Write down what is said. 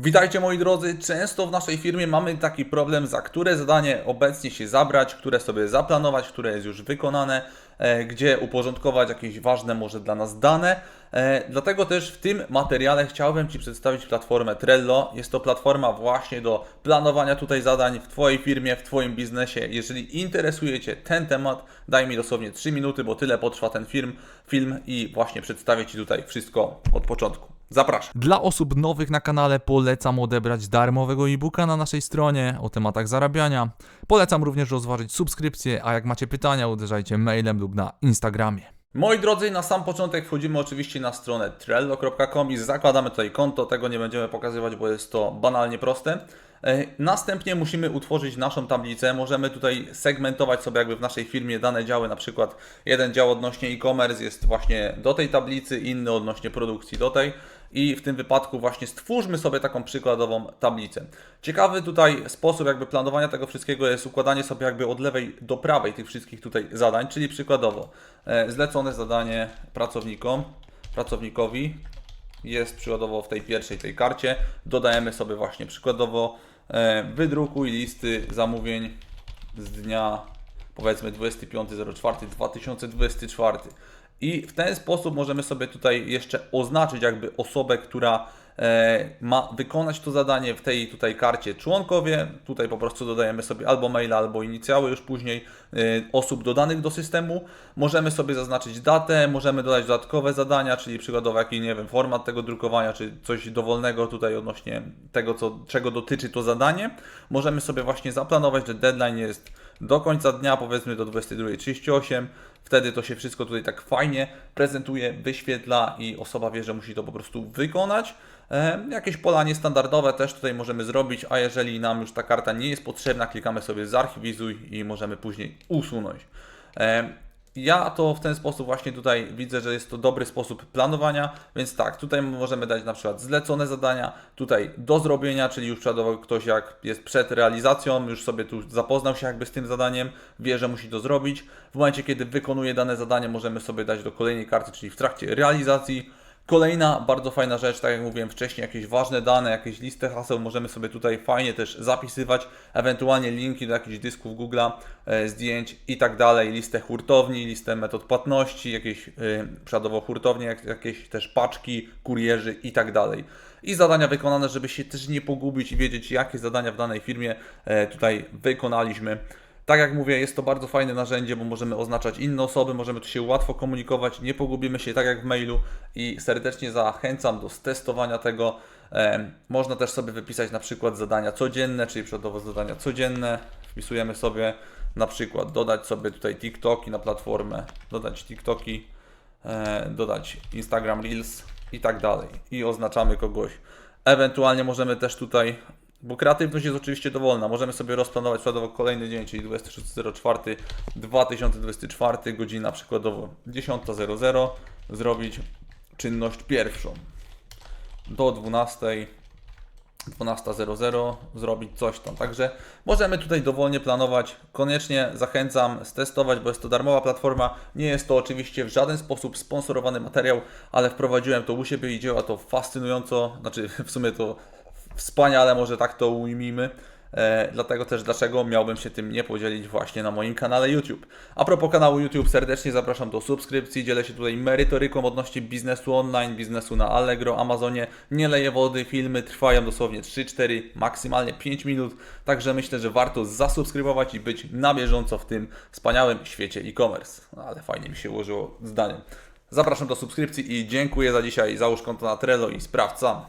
Witajcie moi drodzy. Często w naszej firmie mamy taki problem, za które zadanie obecnie się zabrać, które sobie zaplanować, które jest już wykonane, e, gdzie uporządkować jakieś ważne może dla nas dane. E, dlatego też w tym materiale chciałbym Ci przedstawić platformę Trello. Jest to platforma właśnie do planowania tutaj zadań w Twojej firmie, w Twoim biznesie. Jeżeli interesuje Cię ten temat, daj mi dosłownie 3 minuty, bo tyle potrwa ten film, film i właśnie przedstawię Ci tutaj wszystko od początku. Zapraszam. Dla osób nowych na kanale polecam odebrać darmowego e-booka na naszej stronie o tematach zarabiania. Polecam również rozważyć subskrypcję, a jak macie pytania, uderzajcie mailem lub na Instagramie. Moi drodzy, na sam początek wchodzimy oczywiście na stronę trello.com i zakładamy tutaj konto. Tego nie będziemy pokazywać, bo jest to banalnie proste. E, Następnie musimy utworzyć naszą tablicę. Możemy tutaj segmentować sobie jakby w naszej firmie dane działy, na przykład jeden dział odnośnie e-commerce jest właśnie do tej tablicy, inny odnośnie produkcji do tej i w tym wypadku właśnie stwórzmy sobie taką przykładową tablicę. Ciekawy tutaj sposób jakby planowania tego wszystkiego jest układanie sobie jakby od lewej do prawej tych wszystkich tutaj zadań, czyli przykładowo e, zlecone zadanie pracownikom, pracownikowi jest przykładowo w tej pierwszej tej karcie, dodajemy sobie właśnie przykładowo e, wydrukuj listy zamówień z dnia powiedzmy 25.04.2024 i w ten sposób możemy sobie tutaj jeszcze oznaczyć jakby osobę, która ma wykonać to zadanie w tej tutaj karcie członkowie. Tutaj po prostu dodajemy sobie albo maila, albo inicjały już później e, osób dodanych do systemu. Możemy sobie zaznaczyć datę, możemy dodać dodatkowe zadania, czyli przykładowo jaki, nie wiem, format tego drukowania, czy coś dowolnego tutaj odnośnie tego, co, czego dotyczy to zadanie. Możemy sobie właśnie zaplanować, że deadline jest do końca dnia, powiedzmy do 22.38. Wtedy to się wszystko tutaj tak fajnie prezentuje, wyświetla i osoba wie, że musi to po prostu wykonać. E, jakieś pola niestandardowe też tutaj możemy zrobić, a jeżeli nam już ta karta nie jest potrzebna, klikamy sobie zarchiwizuj i możemy później usunąć. E, ja to w ten sposób właśnie tutaj widzę, że jest to dobry sposób planowania, więc tak, tutaj możemy dać na przykład zlecone zadania, tutaj do zrobienia, czyli już przykładowo ktoś jak jest przed realizacją, już sobie tu zapoznał się jakby z tym zadaniem, wie, że musi to zrobić. W momencie, kiedy wykonuje dane zadanie, możemy sobie dać do kolejnej karty, czyli w trakcie realizacji. Kolejna bardzo fajna rzecz, tak jak mówiłem wcześniej, jakieś ważne dane, jakieś listę haseł możemy sobie tutaj fajnie też zapisywać, ewentualnie linki do jakichś dysków Google'a, e, zdjęć i tak dalej, listę hurtowni, listę metod płatności, jakieś e, przykładowo hurtownie, jak, jakieś też paczki, kurierzy i tak dalej. I zadania wykonane, żeby się też nie pogubić i wiedzieć, jakie zadania w danej firmie e, tutaj wykonaliśmy. Tak jak mówię, jest to bardzo fajne narzędzie, bo możemy oznaczać inne osoby, możemy tu się łatwo komunikować, nie pogubimy się tak jak w mailu i serdecznie zachęcam do testowania tego. Można też sobie wypisać na przykład zadania codzienne, czyli przykładowo zadania codzienne. Wpisujemy sobie na przykład dodać sobie tutaj TikToki na platformę, dodać TikToki, e, dodać Instagram Reels i tak dalej. I oznaczamy kogoś. Ewentualnie możemy też tutaj bo kreatywność jest oczywiście dowolna. Możemy sobie rozplanować przykładowo kolejny dzień, czyli 26.04.2024, godzina przykładowo 10.00, zrobić czynność pierwszą. Do 12.00 12.00 zrobić coś tam. Także możemy tutaj dowolnie planować. Koniecznie zachęcam stestować, bo jest to darmowa platforma. Nie jest to oczywiście w żaden sposób sponsorowany materiał, ale wprowadziłem to u siebie i działa to fascynująco. Znaczy, w sumie to wspaniale, może tak to ujmijmy. E, dlatego też dlaczego miałbym się tym nie podzielić właśnie na moim kanale YouTube. A propos kanału YouTube, serdecznie zapraszam do subskrypcji. Dzielę się tutaj merytoryką odnośnie biznesu online, biznesu na Allegro, Amazonie. Nie leję wody, filmy trwają dosłownie 3-4, maksymalnie 5 minut. Także myślę, że warto zasubskrybować i być na bieżąco w tym wspaniałym świecie e-commerce. No, ale fajnie mi się ułożyło zdaniem. Zapraszam do subskrypcji i dziękuję za dzisiaj. Załóż konto na Trello i sprawdź sam.